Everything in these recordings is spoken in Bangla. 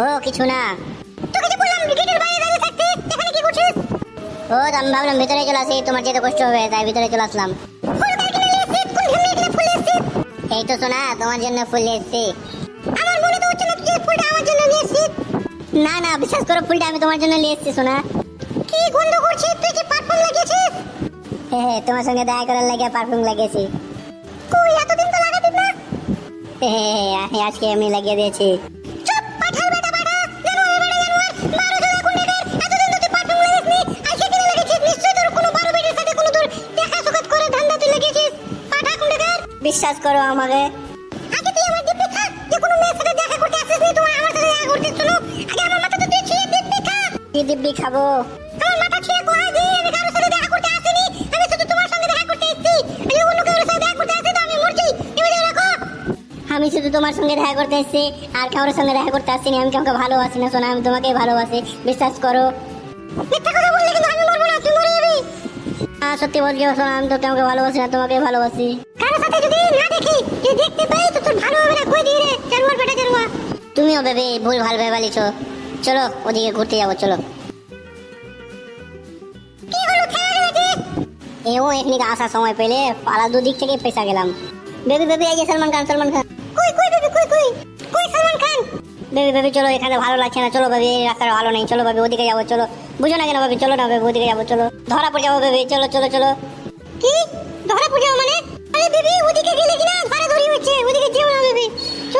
ও কিছু না। তোকে যে বললাম গেটের বাইরে দাঁড়িয়ে থাকতে এখানে কি করছিস? ও আমি ভাবলাম ভিতরে চলে আসি তোমার যেতে কষ্ট হবে তাই ভিতরে চলে আসলাম। এই তো শোনা তোমার জন্য ফুল এসেছি। আমার মনে তো হচ্ছে না এই ফুলটা আমার জন্য নিয়ে এসেছিস না না বিশ্বাস করো ফুলটা আমি তোমার জন্য নিয়ে এসেছি শোনা কি গন্ধ করছিস তুই কি পারফিউম লাগিয়েছিস? হে হে তোমার সঙ্গে দেখা করার লাগে পারফিউম লাগিয়েছি। কই এতদিন তো লাগাতিস না? আজকে আমি লাগিয়ে দিয়েছি। বিশ্বাস করো আমাকে। দিব্যি খাব? আমি শুধু তোমার সঙ্গে দেখা করতে এসেছি। তোমার সঙ্গে করতে আর কারোর সঙ্গে দেখা করতে আসিনি। আমি কাউকে ভালোবাসি না শোনা আমি তোমাকেই ভালোবাসি। বিশ্বাস করো। আমি সত্যি বলছি শোনা আমি তো কাউকে ভালোবাসি না তোমাকেই ভালোবাসি। কারোর সাথে যদি না দেখি যদি দেখতে পাই তো তোর ভালো হবে না কই দিয়ে রে? জানোয়ার বেটা জানোয়ার। তুমিও ভেবে ভুল ভালো ভেবে চলো ওদিকে ঘুরতে যাব চলো। এও এখানে আসার সময় পেলে পাড়া দুদিক থেকে পেশা গেলাম। বেবি বেবি এই যে সলমান খান সলমান খান। কই কই বেবি কই কই? কই সালমান খান? বেবি বেবি চলো এখানে ভালো লাগছে না চলো বেবি এই রাস্তাটা ভালো নেই চলো বেবি ওদিকে যাব চলো। বুঝো না কেন বেবি চলো না বেবি ওদিকে যাব চলো। ধরা পড়ে যাব বেবি চলো চলো চলো। কি? ধরা পড়ে যাও মানে?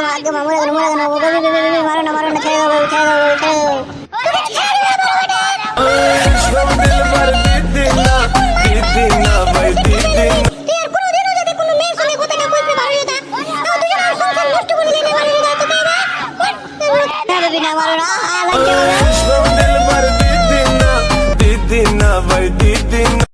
భాగ్యం భాగ్యం అమూలగన మూలగన మరణ మరణ చేదవు చేదవు చేదవు দিদি না ভাই দিদি না